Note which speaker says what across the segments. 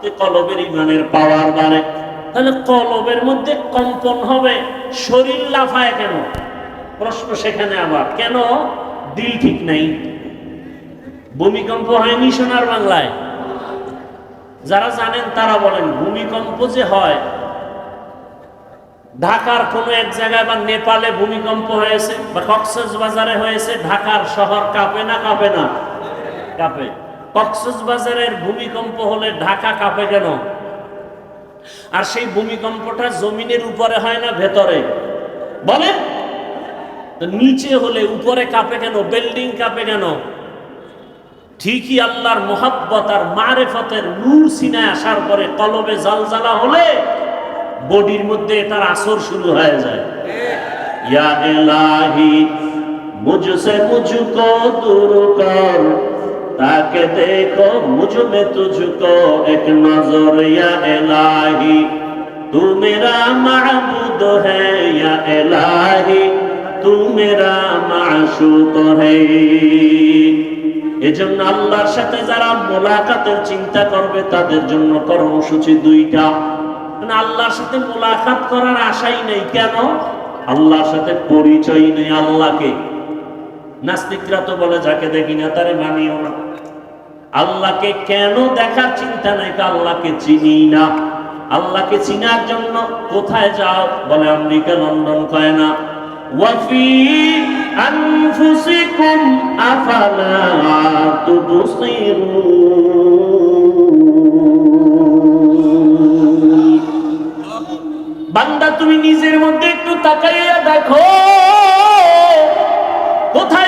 Speaker 1: তে কলবের ইমানের পাওয়ার বাড়ে? তাহলে কলবের মধ্যে কম্পন হবে, শরীর লাফায় কেন? প্রশ্ন সেখানে আবার, কেন? দিল ঠিক নাই। ভূমিকম্প হয়নি সোনার বাংলায়। যারা জানেন তারা বলেন, ভূমিকম্প যে হয়, ঢাকার কোনো এক জায়গায় বা নেপালে ভূমিকম্প হয়েছে, বা কক্সেস বাজারে হয়েছে, ঢাকার শহর কাঁপে না কাঁপে না? কাঁপে। কক্সেস বাজারের ভূমিকম্প হলে ঢাকা কাঁপে কেন? আর সেই ভূমিকম্পটা জমিনের উপরে হয় না, ভেতরে? বলেন। তো নিচে হলে উপরে কাঁপে কেন? বিল্ডিং কাঁপে কেন? ঠিকই আল্লাহর মোহাব্বত আর মারেফতের নূর সিনায় আসার পরে কলবে জালজালা হলে বডির মধ্যে তার আসর শুরু হয়ে যায়। ইয়া ইলাহি, মুঝসে মুঝকো দূর তাকে দেখো মুঝমে তুঝকো, এক নজর এলাহি। তু মেরা মাহবুদ হ্যা এলাহি তু মেরা এই এজন্য আল্লাহর সাথে যারা মোলাকাতের চিন্তা করবে, তাদের জন্য কর্মসূচি দুইটা। মানে আল্লাহর সাথে মোলাকাত করার আশাই নেই। কেন? আল্লাহর সাথে পরিচয় নেই আল্লাহকে। নাস্তিকরা তো বলে, যাকে দেখি না, তারে মানিও না। আল্লাহকে কেন দেখার চিন্তা নাই তা আল্লাহকে চিনি না। আল্লাহকে চিনার জন্য কোথায় যাও? বলে, আমেরিকা, লন্ডন কয় না। ওয়াফি আনফুসিকুম আফালা বান্দা, তুমি নিজের মধ্যে একটু তাকাইয়া দেখো। কোথায়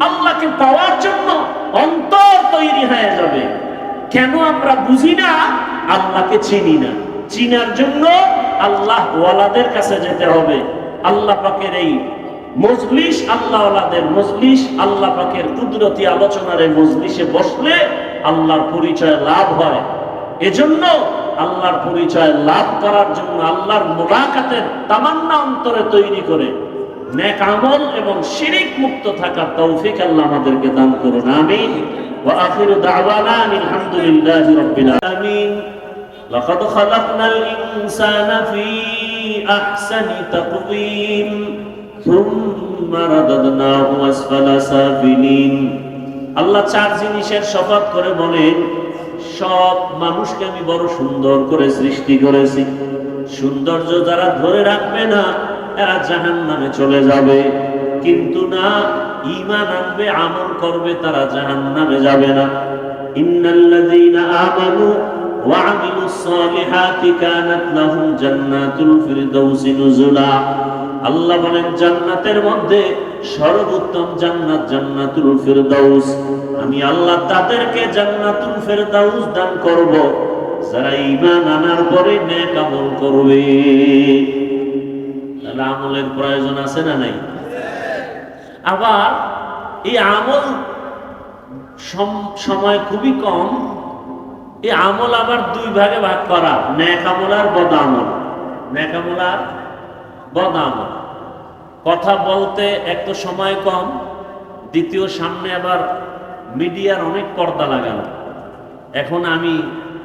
Speaker 1: আল্লাহকে পাওয়ার জন্য অন্তর তৈরি হয়ে যাবে। কেন আমরা বুঝি না? আল্লাহকে চিনি না। চিনার জন্য আল্লাহ ওয়ালাদের কাছে যেতে হবে। আল্লাহ পাকের এই মজলিস আল্লাহ ওয়ালাদের মজলিস, আল্লাহ পাকের কুদরতি আলোচনার এই মজলিসে বসলে আল্লাহর পরিচয় লাভ হয়। এজন্য আল্লাহর পরিচয় লাভ করার জন্য আল্লাহর মোলাকাতের তামান্না অন্তরে তৈরি করে নেক আমল এবং শিরিক মুক্ত থাকার তৌফিক আল্লাহ আমাদেরকে দান করুন, আমিন। ওয়া আখিরু দাওয়ানা আলহামদুলিল্লাহি রাব্বিল আলামিন। লাকাদ খালাকনাল ইনসানা ফি আহসানি তাকওয়িম। সুম্মা রাদাদনাহু আসফালা সাফিলিন। আল্লাহ চার জিনিসের শপথ করে বলেন, সব মানুষকে আমি বড় সুন্দর করে সৃষ্টি করেছি। সৌন্দর্য যারা ধরে রাখবে না এরা জাহান নামে চলে যাবে। কিন্তু না ইমান আনবে, আমল করবে, তারা জাহান নামে যাবে না। মধ্যে সর্বোত্তম জান্নাত আমি আল্লাহ তাদেরকে জান্নাতুল ফিরদাউস দান করব। যারা ঈমান আনার পরে নেক আমল করবে। তাহলে আমলের প্রয়োজন আছে না নাই? আবার এই আমল সম- সময় খুবই কম, এই আমল আবার দুই ভাগে ভাগ করা ন্যাক আমল আর বদ আমল। ন্যাক আমল আর বদ আমল। কথা বলতে এক তো সময় কম, দ্বিতীয় সামনে আবার মিডিয়ার অনেক পর্দা লাগানো। এখন আমি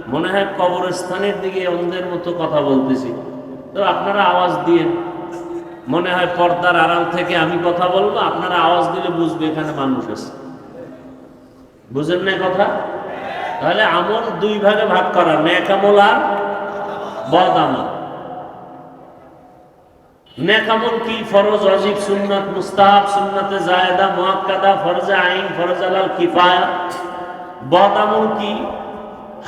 Speaker 1: মনে হয় কবরস্থানের দিকে অন্ধের মতো কথা বলতেছি। তো আপনারা আওয়াজ দিয়ে মনে হয় পর্দার আড়াল থেকে আমি কথা বলব, আপনারা আওয়াজ দিলে বুঝবে এখানে মানুষ আছে। বুঝেন না কথা? তাহলে আমল দুই ভাগে ভাগ করা, নেক আমল আর বদ আমল। নেক আমল কি? ফরজ, অজিব, সুন্নাত, মুস্তাহাব, সুন্নাতে জায়েদা মুআক্কাদা, ফরজে আইন, ফরজ আলাল কিফায়া বদ আমল কি?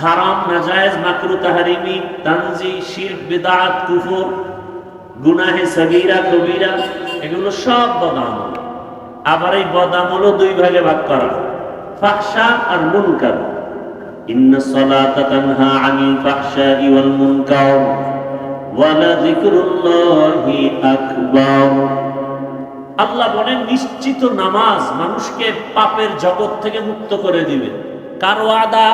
Speaker 1: হারাম, নাজায়েজ, মাকরু, তাহরিমি, তানজি, শিরক বিদআত কুফর। গুনাহে সগীরা, কবিরা, এগুলো সব বদ আমল আবার এই বদ আমলও দুই ভাগে ভাগ করা। ফাহশা আর মুনকার। ইন্না সলাতা তানহা আনিল ফাহশাই ওয়াল মুনকার। ওয়ালাযিকরুল্লাহি আকবার। আল্লাহ বলেন, নিশ্চিত নামাজ মানুষকে পাপের জগৎ থেকে মুক্ত করে দিবে। কার ওয়াদা?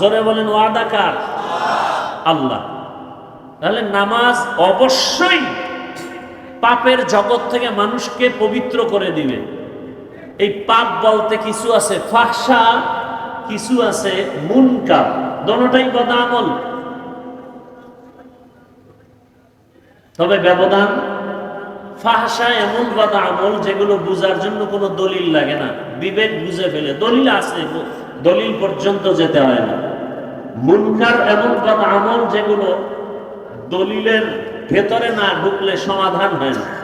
Speaker 1: জোরে বলেন, ওয়াদা কার? আল্লাহ। তাহলে নামাজ অবশ্যই পাপের জগৎ থেকে মানুষকে পবিত্র করে দিবে। এই পাপ বলতে কিছু আছে ফাহসা কিছু আছে মুনকার, দোনোটাই বদামল। তবে ব্যবধান ফাহসা এমন বাদা আমল যেগুলো বুঝার জন্য কোনো দলিল লাগে না। বিবেক বুঝে ফেলে, দলিল আছে, দলিল পর্যন্ত যেতে হয় না। মুনকার এমন বাদা আমল যেগুলো দলিলের ভেতরে না ঢুকলে সমাধান হয় না।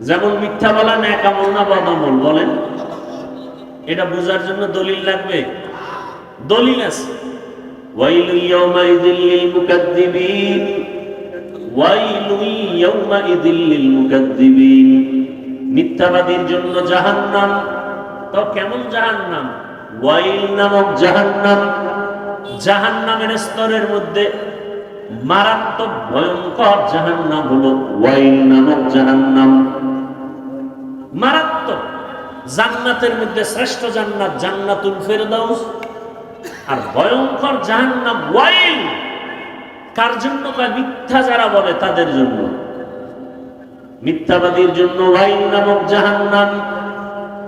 Speaker 1: যেমন মিথ্যা বলা, ন্যাক আমল না বদামল বলেন। এটা বোঝার জন্য দলিল লাগবে? দলিল আছে। ওয়াইলু ইয়াউমাইযিল মিথ্যাবাদীর জন্য জাহান্নাম। তো কেমন জাহান্নাম? ওয়াইল নামক জাহান্নাম। জাহান্নামের স্তরের মধ্যে মারাত্মক ভয়ঙ্কর জাহান্নাম হলো ওয়াইল নামক জাহান্নাম। মারাত্মক। জান্নাতের মধ্যে শ্রেষ্ঠ জান্নাত জান্নাতুল ফেরদাউস। আর ভয়ঙ্কর জাহান্নাম ওয়াইল কার জন্য মিথ্যা যারা বলে তাদের জন্য। মিথ্যাবাদীর জন্য ওয়াইল নামক জাহান্নাম।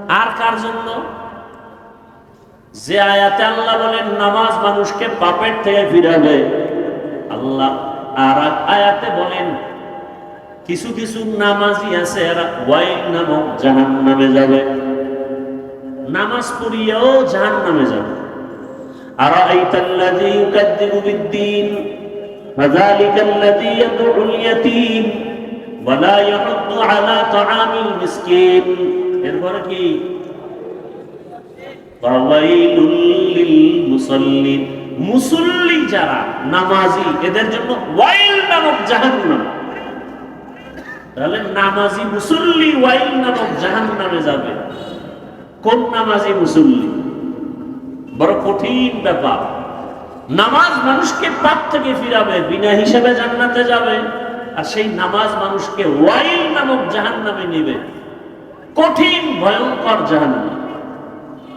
Speaker 1: আর কার জন্য? যে আয়াতে আল্লাহ বলেন, নামাজ মানুষকে পাপের থেকে ফিরাবে। আল্লাহ আর এক আয়াতে বলেন কিছু কিছু নামাজি আছে এরা ওয়াইল নামক জাহান নামে যাবে নামাজ পড়িয়াও জাহান নামে যাবে আর আইতাল্লাযী ইউকাদ্দিবু বিদ্দীন فذلك الذي يدعو اليتيم ولا يحض على طعام المسكين এরপরে কি ফাওয়াইলুল লিল মুসাল্লিন মুসল্লি যারা নামাজি, এদের জন্য ওয়াইল নামক জাহান্নাম। তাহলে নামাজি মুসল্লি ওয়াইল নামক জাহান্নামে যাবে। কোন নামাজি মুসল্লি? বড় কঠিন ব্যাপার। নামাজ মানুষকে পাপ থেকে ফিরাবে, বিনা হিসাবে জান্নাতে যাবে, আর সেই নামাজ মানুষকে ওয়াইল নামক জাহান্নামে নেবে। কঠিন, ভয়ঙ্কর জাহান্নাম।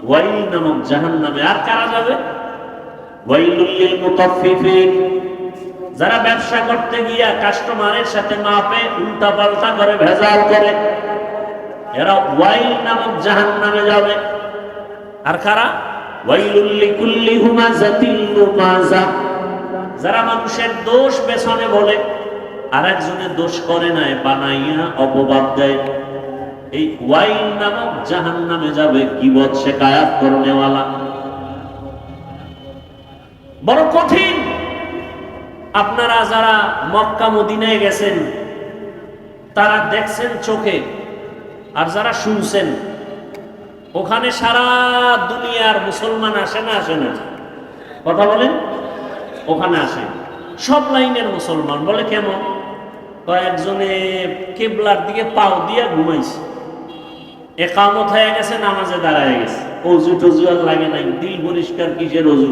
Speaker 1: ওয়াইল নামক জাহান্নামে আর কারা যাবে? যারা ব্যবসা করতে গিয়া কাস্টমারের সাথে মাপে উল্টা পাল্টা করে ভেজাল করে, এরা ওয়াইল নামক জাহান্নামে যাবে। আর কারা? যারা মানুষের দোষ পেছনে বলে আর একজনের দোষ করে নাই, বানাইয়া অপবাদ দেয়। এই ওয়াইল নামক জাহান নামে যাবে কিবত সে কায়াত করনেওয়ালা বড় কঠিন। আপনারা যারা মক্কা, মদিনায় গেছেন, তারা দেখছেন চোখে আর যারা শুনছেন, ওখানে সারা দুনিয়ার মুসলমান আসে না আসে না? কথা বলেন? ওখানে আসে। সব লাইনের মুসলমান। বলে কেমন কয়েকজনে কেবলার দিকে পাও দিয়া ঘুমাইছে। একামত হয়ে গেছে, নামাজে দাঁড়ায় গেছে। অজু টজু আর লাগে নাই। দিল পরিষ্কার কিসের অজু?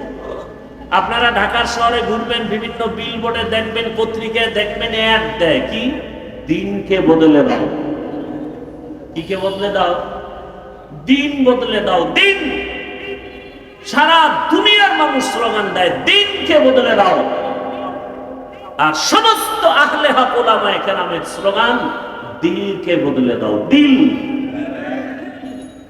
Speaker 1: আপনারা ঢাকার শহরে ঘুরবেন, বিভিন্ন বিল বোর্ডে দেখবেন, পত্রিকায় দেখবেন অ্যাড দেয়। কি? দিনকে বদলে দাও। কি কে বদলে দাও? দিন বদলে দাও, দিন! সারা দুনিয়ার মানুষ স্লোগান দেয়, দিনকে বদলে দাও। আর সমস্ত আহলে হক ওলামায়ে কেরামের স্লোগান, দিলকে বদলে দাও, দিল।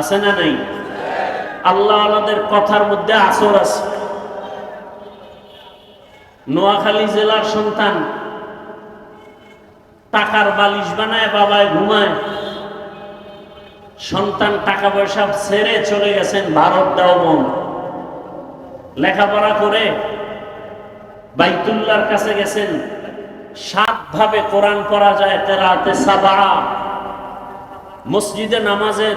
Speaker 1: আছে না নাই? আল্লাহওয়ালাদের কথার মধ্যে আসর আছে। নোয়াখালী জেলার সন্তান টাকার বালিশ বানায়, বাবায় ঘুমায়। সন্তান টাকা পয়সা ছেড়ে চলে গেছেন ভারত দেওবন লেখাপড়া করে বাইতুল্লার কাছে গেছেন। সাত ভাবে কোরআন পড়া যায় তেরাতে সাবা মসজিদে নামাজের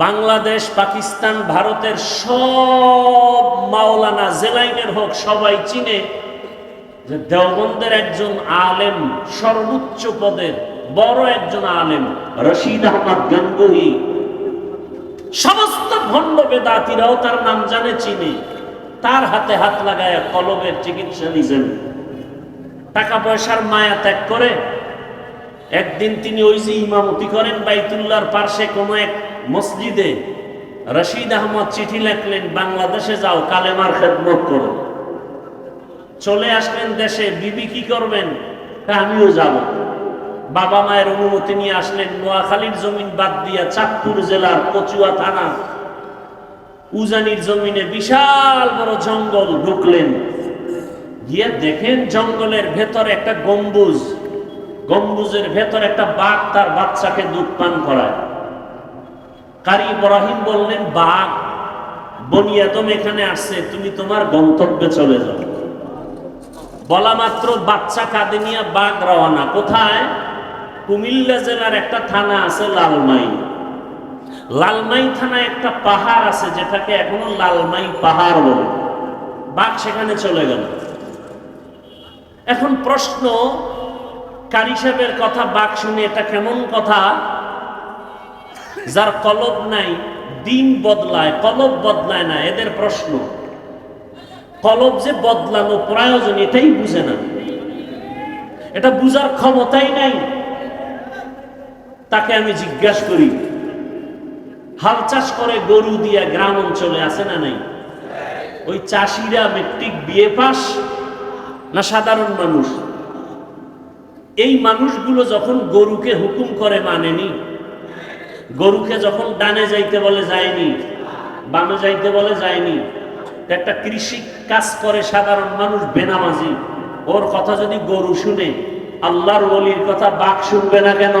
Speaker 1: বাংলাদেশ, পাকিস্তান, ভারতের সব মাওলানা জেলাইনের হোক, সবাই চিনে যে দেওবন্দের একজন আলেম, সর্বোচ্চ পদের বড় একজন আলেম, রশিদ আহমদ গঙ্গুহি। সমস্ত ভণ্ড বেদাতিরাও তার নাম জানে, চিনে। তার হাতে হাত লাগায় কলমের চিকিৎসা নিছেন টাকা পয়সার মায়া ত্যাগ করে একদিন তিনি ওই যে ইমামতি করেন, বাইতুল্লাহর পার্শ্বে কোনো এক মসজিদে রশিদ আহমদ চিঠি লেখলেন, বাংলাদেশে যাও, কালেমার খেদমত করো। চলে আসলেন দেশে, বিবি কি করবেন? তা আমিও যাব। বাবা মায়ের অনুমতি নিয়ে আসলেন, নোয়াখালীর জমিন বাদ দিয়া চাঁদপুর জেলার কচুয়া থানা। উজানির জমিনে বিশাল বড় জঙ্গল ঢুকলেন। গিয়ে দেখেন জঙ্গলের ভেতর একটা গম্বুজ। গম্বুজের ভেতর একটা বাঘ তার বাচ্চাকে দুধ পান করায়। কারি ইব্রাহিম বললেন, বাঘ বনিয়াদম এখানে আসছে তুমি তোমার গন্তব্যে চলে যাও। বলা মাত্র, বাচ্চা কাঁদে নিয়ে বাঘ রওনা। কোথায়? কুমিল্লা জেলার একটা থানা আছে লালমাই। লালমাই থানায় একটা পাহাড় আছে, যেটাকে এখনও লালমাই পাহাড় বলে। বাঘ সেখানে চলে গেল। এখন প্রশ্ন, কারি সাহেবের কথা বাঘ শুনে এটা কেমন কথা? যার কলব নাই, দিন বদলায়, কলব বদলায় না, এদের প্রশ্ন। কলব যে বদলানো প্রয়োজন, এটাই বুঝে না। এটা বুঝার ক্ষমতাই নাই। তাকে আমি জিজ্ঞাসা করি, হাল চাষ করে গরু দিয়া গ্রাম অঞ্চলে আছে না নাই? ওই চাষিরা মেট্রিক বিয়ে পাস না সাধারণ মানুষ? এই মানুষগুলো যখন গরুকে হুকুম করে, মানেনি? গরুকে যখন ডানে যাইতে বলে, যায়নি, বামে যাইতে বলে, যায়নি একটা কৃষি কাজ করে সাধারণ মানুষ বেনামাজি। ওর কথা যদি গরু শুনে, আল্লাহর ওলির কথা বাঘ শুনবে না কেন?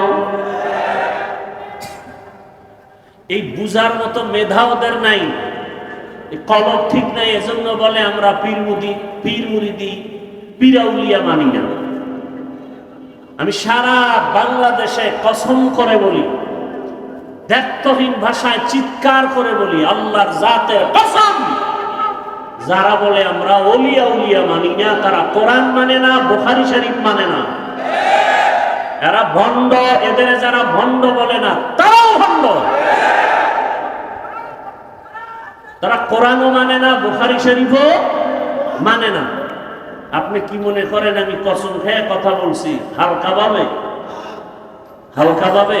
Speaker 1: এই বুজার মতো মেধা ওদের নাই। কলব ঠিক নাই, এজন্য বলে আমরা পীর মুদি, পীর মুরিদি পীরাউলিয়া মানি না। আমি সারা বাংলাদেশে কসম করে বলি দ্ব্যর্থহীন ভাষায় চিৎকার করে বলি, আল্লাহর জাতের কসম। যারা বলে, আমরা ওলিয়া উলিয়া মানি না, তারা কোরআন মানে না, বুখারি শরীফ মানে না। এরা ভণ্ড, এদের যারা ভণ্ড বলে না, তারাও ভণ্ড। তারা কোরআনও মানে না, বুখারি শরীফও মানে না। আপনি কি মনে করেন, আমি কসম খেয়ে কথা বলছি? হালকা ভাবে? হালকা ভাবে?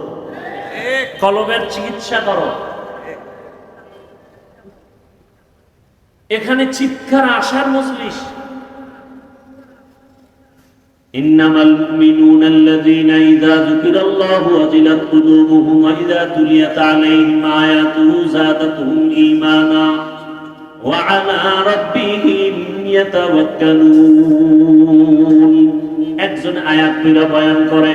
Speaker 1: কলবের চিকিৎসা করো এখানে চিৎকার আসার মজলিস إنما المؤمنون الذين إذا ذكر الله وجلت قلوبهم وإذا تليت عليهم آياته زادتهم إيمانا وعلى ربهم يتوكلون একজন আয়াত বয়ান করে